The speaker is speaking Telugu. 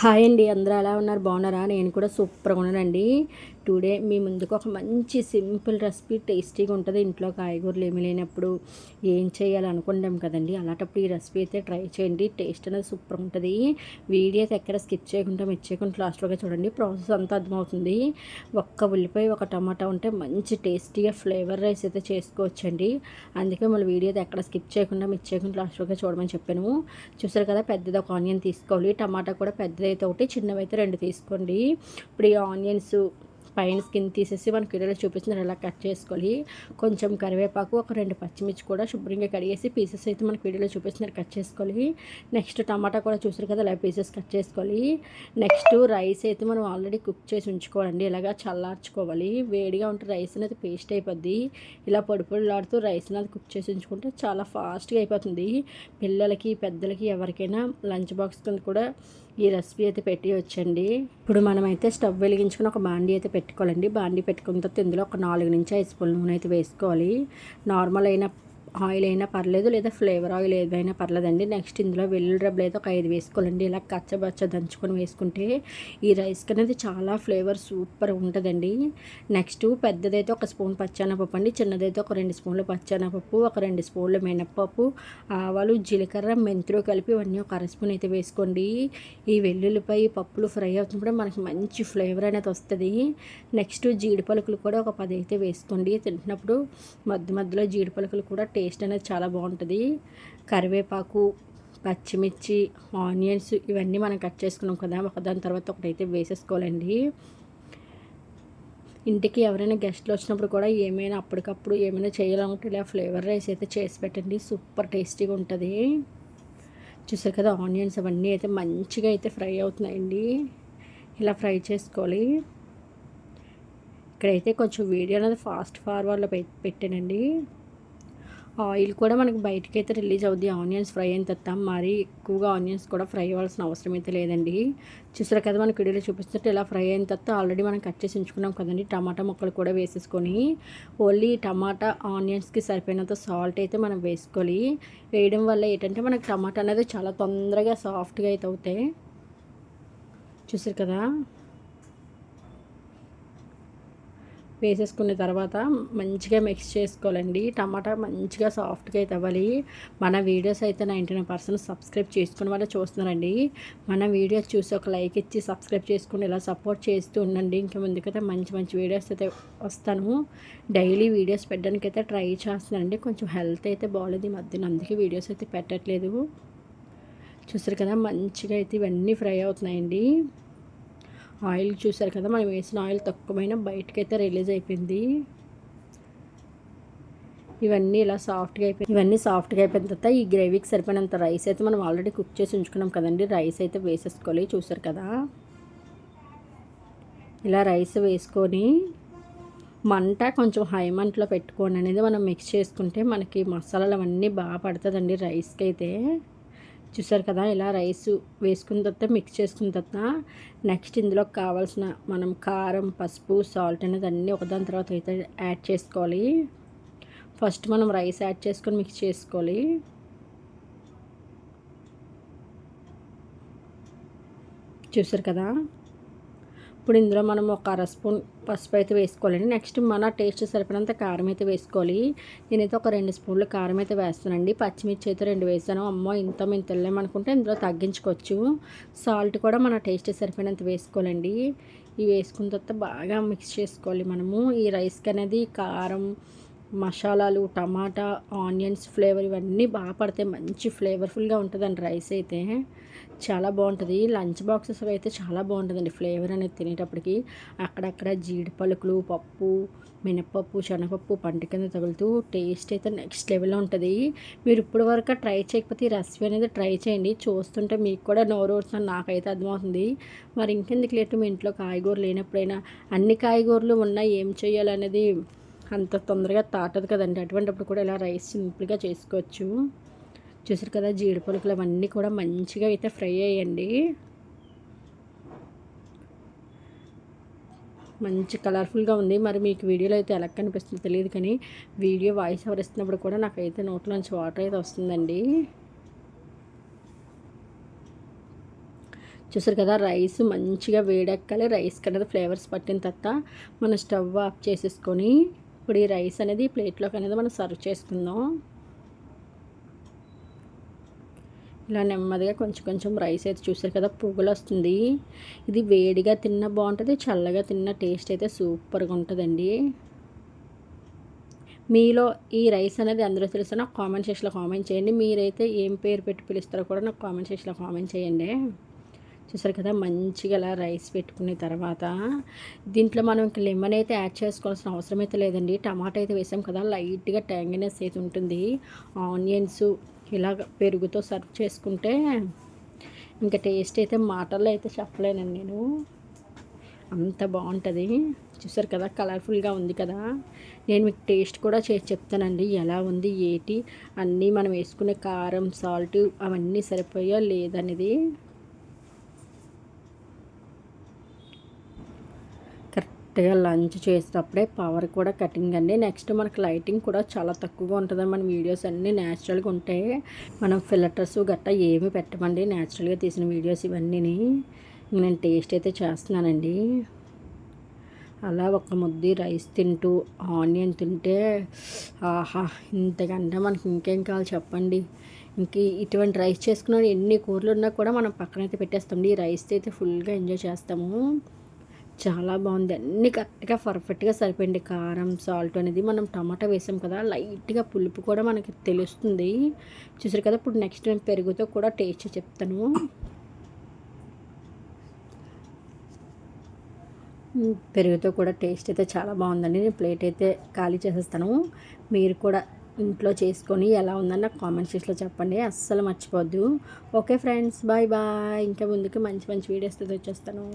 హాయ్ అండి అందరూ ఎలా ఉన్నారు? బాగున్నారా? నేను కూడా సూపర్గా ఉన్నానండి. టుడే మీ ముందుకు ఒక మంచి సింపుల్ రెసిపీ టేస్టీగా ఉంటుంది. ఇంట్లో కాయగూరలు ఏమీ లేనప్పుడు ఏం చేయాలనుకుంటాం కదండి? అలాంటప్పుడు ఈ రెసిపీ అయితే ట్రై చేయండి. టేస్ట్ అనేది సూపర్ ఉంటుంది. వీడియో అయితే ఎక్కడ స్కిప్ చేయకుండా మెచ్చేయకుండా లాస్ట్లోగా చూడండి. ప్రాసెస్ అంతా అర్థమవుతుంది. ఒక్క ఉల్లిపాయ ఒక టమాటా ఉంటే మంచి టేస్టీగా ఫ్లేవర్ రైస్ అయితే చేసుకోవచ్చండి. అందుకే మళ్ళీ వీడియో అయితే ఎక్కడ స్కిప్ చేయకుండా మెచ్చేయకుండా లాస్ట్లోగా చూడమని చెప్పాను. చూసారు కదా పెద్దది ఒక ఆనియన్ తీసుకోవాలి. టమాటా కూడా పెద్దదైతే ఒకటి చిన్నవైతే రెండు తీసుకోండి. ఇప్పుడు ఈ ఆనియన్స్ పైన స్కిన్ తీసేసి మనకి వీడియోలో చూపించిన ఇలా కట్ చేసుకోవాలి కొంచెం కరివేపాకు ఒక రెండు పచ్చిమిర్చి కూడా శుభ్రంగా కడిగేసి పీసెస్ అయితే మనకి వీడియోలో చూపిస్తున్నారు. కట్ చేసుకోవాలి నెక్స్ట్ టమాటా కూడా చూసారు కదా ఇలా పీసెస్ కట్ చేసుకోవాలి నెక్స్ట్ రైస్ అయితే మనం ఆల్రెడీ కుక్ చేసి ఉంచుకోవాలండి. ఇలాగా చల్లార్చుకోవాలి. వేడిగా ఉంటే రైస్ అనేది పేస్ట్ అయిపోద్ది. ఇలా పొడి పొడిలాడుతూ రైస్ అనేది కుక్ చేసి ఉంచుకుంటే చాలా ఫాస్ట్గా అయిపోతుంది. పిల్లలకి పెద్దలకి ఎవరికైనా లంచ్ బాక్స్ కింద కూడా ఈ రెసిపీ అయితే పెట్టి వచ్చండి. ఇప్పుడు మనమైతే స్టవ్ వెలిగించుకుని ఒక బాండీ అయితే పెట్టుకోవాలండి. బాండీ పెట్టుకున్న తర్వాత ఇందులో ఒక నాలుగు నుంచి ఐదు స్పూన్ నూనె అయితే వేసుకోవాలి. నార్మల్ అయిన ఆయిల్ అయినా పర్లేదు లేదా ఫ్లేవర్ ఆయిల్ ఏదైనా పర్లేదండి. నెక్స్ట్ ఇందులో వెల్లుల్లి రబ్బలు అయితే ఒక ఐదు వేసుకోవాలండి. ఇలా కచ్చబచ్చ దంచుకొని వేసుకుంటే ఈ రైస్కి అనేది చాలా ఫ్లేవర్ సూపర్ ఉంటుందండి. నెక్స్ట్ పెద్దదైతే ఒక స్పూన్ పచ్చెనపప్పు అండి. చిన్నదైతే ఒక రెండు స్పూన్లు పచ్చెనపప్పు ఒక రెండు స్పూన్లు మినప్పప్పు ఆవాలు జీలకర్ర మెంతులు కలిపి ఇవన్నీ ఒక అర స్పూన్ అయితే వేసుకోండి. ఈ వెల్లుల్లిపై పప్పులు ఫ్రై అవుతున్నప్పుడు మనకి మంచి ఫ్లేవర్ అనేది వస్తుంది. నెక్స్ట్ జీడి పలుకులు కూడా ఒక పది అయితే వేసుకోండి. తింటున్నప్పుడు మధ్య మధ్యలో జీడి పలుకులు కూడా టేస్ట్ అనేది చాలా బాగుంటుంది. కరివేపాకు పచ్చిమిర్చి ఆనియన్స్ ఇవన్నీ మనం కట్ చేసుకున్నాం కదా ఒకదాని తర్వాత ఒకటైతే వేసేసుకోవాలండి. ఇంటికి ఎవరైనా గెస్ట్లు వచ్చినప్పుడు కూడా ఏమైనా అప్పటికప్పుడు ఏమైనా చేయాలనుకుంటే ఇలా ఫ్లేవర్ రైస్ అయితే చేసి పెట్టండి. సూపర్ టేస్టీగా ఉంటుంది. చూసారు కదా ఆనియన్స్ అవన్నీ అయితే మంచిగా అయితే ఫ్రై అవుతున్నాయండి. ఇలా ఫ్రై చేసుకోవాలి. ఇక్కడైతే కొంచెం వీడియో అనేది ఫాస్ట్ ఫార్వర్డ్లో పెట్టానండి. ఆయిల్ కూడా మనకి బయటకి అయితే రిలీజ్ అవుద్ది. ఆనియన్స్ ఫ్రై అయిన తర్వాత మరీ ఎక్కువగా ఆనియన్స్ కూడా ఫ్రై అవ్వాల్సిన అవసరం అయితే లేదండి. చూసారు కదా మనకి వీడియోలో చూపిస్తుంటే ఇలా ఫ్రై అయిన తర్వాత ఆల్రెడీ మనం కట్ చేసి ఉంచుకున్నాం కదండి. టమాటా ముక్కలు కూడా వేసేసుకొని ఓన్లీ టమాటా ఆనియన్స్కి సరిపోయినంత సాల్ట్ అయితే మనం వేసుకోవాలి వేయడం వల్ల ఏంటంటే మనకి టమాటా అనేది చాలా తొందరగా సాఫ్ట్గా అయితే అవుతాయి. చూసారు కదా? వేసేసుకున్న తర్వాత మంచిగా మిక్స్ చేసుకోవాలండి. టమాటా మంచిగా సాఫ్ట్గా అయితే అవ్వాలి మన వీడియోస్ అయితే నైంటీ నైన్ పర్సెంట్ సబ్స్క్రైబ్ చేసుకుని వాళ్ళు చూస్తున్నారండి. మన వీడియోస్ చూసి ఒక లైక్ ఇచ్చి సబ్స్క్రైబ్ చేసుకుని ఇలా సపోర్ట్ చేస్తూ ఉండండి. ఇంకా ముందుకైతే మంచి మంచి వీడియోస్ అయితే వస్తాను. డైలీ వీడియోస్ పెట్టడానికి అయితే ట్రై చేస్తున్నానండి. కొంచెం హెల్త్ అయితే బాగాలేదు ఈ మధ్యన అందుకే వీడియోస్ అయితే పెట్టట్లేదు. చూసారు కదా మంచిగా అయితే ఇవన్నీ ఫ్రై అవుతున్నాయండి. ఆయిల్ చూసారు కదా మనం వేసిన ఆయిల్ తక్కువైనా బయటకైతే రిలీజ్ అయిపోయింది. ఇవన్నీ ఇలా సాఫ్ట్గా అయిపోయి ఇవన్నీ సాఫ్ట్గా అయిపోయిన తర్వాత ఈ గ్రేవీకి సరిపోయినంత రైస్ అయితే మనం ఆల్రెడీ కుక్ చేసి ఉంచుకున్నాం కదండి రైస్ అయితే వేసేసుకోవాలి చూసారు కదా. ఇలా రైస్ వేసుకొని మంట కొంచెం హై మంటలో పెట్టుకోండి అనేది మనం మిక్స్ చేసుకుంటే మనకి మసాలాలు అవన్నీ బాగా పడుతుందండి రైస్కి అయితే. చూసారు కదా ఇలా రైస్ వేసుకున్న తర్వాత మిక్స్ చేసుకున్న తర్వాత నెక్స్ట్ ఇందులో కావాల్సిన మనం కారం పసుపు సాల్ట్ అనేది అన్నీ ఒకదాని తర్వాత అయితే యాడ్ చేసుకోవాలి. ఫస్ట్ మనం రైస్ యాడ్ చేసుకొని మిక్స్ చేసుకోవాలి. చూసారు కదా? ఇప్పుడు ఇందులో మనం ఒక అర స్పూన్ పసుపు అయితే వేసుకోవాలండి. నెక్స్ట్ మన టేస్ట్ సరిపడినంత కారం అయితే వేసుకోవాలి. నేనైతే ఒక రెండు స్పూన్లు కారం అయితే వేస్తానండి పచ్చిమిర్చి అయితే రెండు వేసాను. అమ్మో ఇంత మేము తెల్లేమనుకుంటే ఇందులో తగ్గించుకోవచ్చు. సాల్ట్ కూడా మన టేస్ట్ సరిపోయినంత వేసుకోవాలండి. ఇవి వేసుకున్న తర్వాత బాగా మిక్స్ చేసుకోవాలి మనము. ఈ రైస్కి అనేది కారం మసాలాలు టమాటా ఆనియన్స్ ఫ్లేవర్ ఇవన్నీ బాగా పడితే మంచి ఫ్లేవర్ఫుల్గా ఉంటుందండి రైస్ అయితే. చాలా బాగుంటుంది. లంచ్ బాక్సెస్ అయితే చాలా బాగుంటుందండి ఫ్లేవర్ అనేది తినేటప్పటికి. అక్కడక్కడ జీడి పలుకులు పప్పు మినపప్పు శనగపప్పు పంట కింద తగులుతూ టేస్ట్ అయితే నెక్స్ట్ లెవెల్లో ఉంటుంది. మీరు ఇప్పటి వరకు ట్రై చేయకపోతే ఈ రెసిపీ అనేది ట్రై చేయండి. చూస్తుంటే మీకు కూడా నోరు వస్తుంది నాకైతే అర్థమవుతుంది. మరి ఇంకెందుకు లేటు? మీ ఇంట్లో కాయగూరలు లేనప్పుడైనా అన్ని కాయగూరలు ఉన్నా ఏం చేయాలనేది అంత తొందరగా తాటదు కదండి. అటువంటిప్పుడు కూడా ఇలా రైస్ సింపుల్గా చేసుకోవచ్చు. చూసారు కదా జీడిపలుకులు అవన్నీ కూడా మంచిగా అయితే ఫ్రై అయ్యండి. మంచి కలర్ఫుల్గా ఉంది. మరి మీకు వీడియోలో అయితే ఎలా కనిపిస్తుందో తెలియదు కానీ వీడియో వాయిస్ ఎవరు ఇస్తున్నప్పుడు కూడా నాకైతే నోట్లోంచి వాటర్ అయితే వస్తుందండి. చూసారు కదా రైస్ మంచిగా వేడెక్కాలి. రైస్ అనేది ఫ్లేవర్స్ పట్టిన తర్వాత మనం స్టవ్ ఆఫ్ చేసేసుకొని ఇప్పుడు ఈ రైస్ అనేది ప్లేట్లోకి అనేది మనం సర్వ్ చేసుకుందాం. ఇలా నెమ్మదిగా కొంచెం కొంచెం రైస్ అయితే చూసారు కదా పువ్వులు వస్తుంది. ఇది వేడిగా తిన్న బాగుంటుంది చల్లగా తిన్న టేస్ట్ అయితే సూపర్గా ఉంటుందండి. మీలో ఈ రైస్ అనేది అందరూ తెలుసు? నాకు కామెంట్ సెక్షన్లో కామెంట్ చేయండి. మీరైతే ఏం పేరు పెట్టి పిలుస్తారో కూడా నాకు కామెంట్ సెక్షన్లో కామెంట్ చేయండి. చూసారు కదా మంచిగా అలా రైస్ పెట్టుకున్న తర్వాత దీంట్లో మనం ఇంక లెమన్ అయితే యాడ్ చేసుకోవాల్సిన అవసరం అయితే లేదండి. టమాటా అయితే వేసాం కదా లైట్గా ట్యాంగినెస్ అయితే ఉంటుంది. ఆనియన్స్ ఇలా పెరుగుతో సర్వ్ చేసుకుంటే ఇంకా టేస్ట్ అయితే మాటల్లో అయితే చెప్పలేనండి నేను. అంత బాగుంటుంది. చూసారు కదా కలర్ఫుల్గా ఉంది కదా. నేను మీకు టేస్ట్ కూడా చేసి చెప్తానండి. ఎలా ఉంది ఏటి అన్నీ మనం వేసుకునే కారం సాల్ట్ అవన్నీ సరిపోయా లేదనేది కరెక్ట్గా లంచ్ చేసేటప్పుడే పవర్ కూడా కటింగ్ అండి. నెక్స్ట్ మనకు లైటింగ్ కూడా చాలా తక్కువగా ఉంటుంది. మన వీడియోస్ అన్నీ న్యాచురల్గా ఉంటాయి మనం ఫిల్టర్స్ గట్టా ఏమి పెట్టమండి. న్యాచురల్గా తీసిన వీడియోస్ ఇవన్నీ నేను టేస్ట్ అయితే చేస్తున్నానండి. అలా ఒక ముద్ది రైస్ తింటూ ఆనియన్ తింటే ఆహా ఇంతకంటే మనకి ఇంకేం కావాలి చెప్పండి. ఇంక ఇటువంటి రైస్ చేసుకున్న ఎన్ని కూరలు ఉన్నా కూడా మనం పక్కనైతే పెట్టేస్తాం ఈ రైస్ అయితే ఫుల్గా ఎంజాయ్ చేస్తాము. చాలా బాగుంది. అన్నీ కరెక్ట్గా పర్ఫెక్ట్గా సరిపోయింది. కారం సాల్ట్ అనేది మనం టమాటా వేసాం కదా లైట్గా పులుపు కూడా మనకి తెలుస్తుంది. చూసారు కదా ఇప్పుడు నెక్స్ట్ నేను పెరుగుతో కూడా టేస్ట్ చెప్తాను. పెరుగుతో కూడా టేస్ట్ అయితే చాలా బాగుందండి. నేను ప్లేట్ అయితే ఖాళీ చేసేస్తాను. మీరు కూడా ఇంట్లో చేసుకొని ఎలా ఉందని నాకు కామెంట్ సెక్షన్లో చెప్పండి. అస్సలు మర్చిపోద్దు ఓకే ఫ్రెండ్స్ బాయ్ బాయ్ ఇంకా ముందుకు మంచి మంచి వీడియోస్తో వచ్చేస్తాను.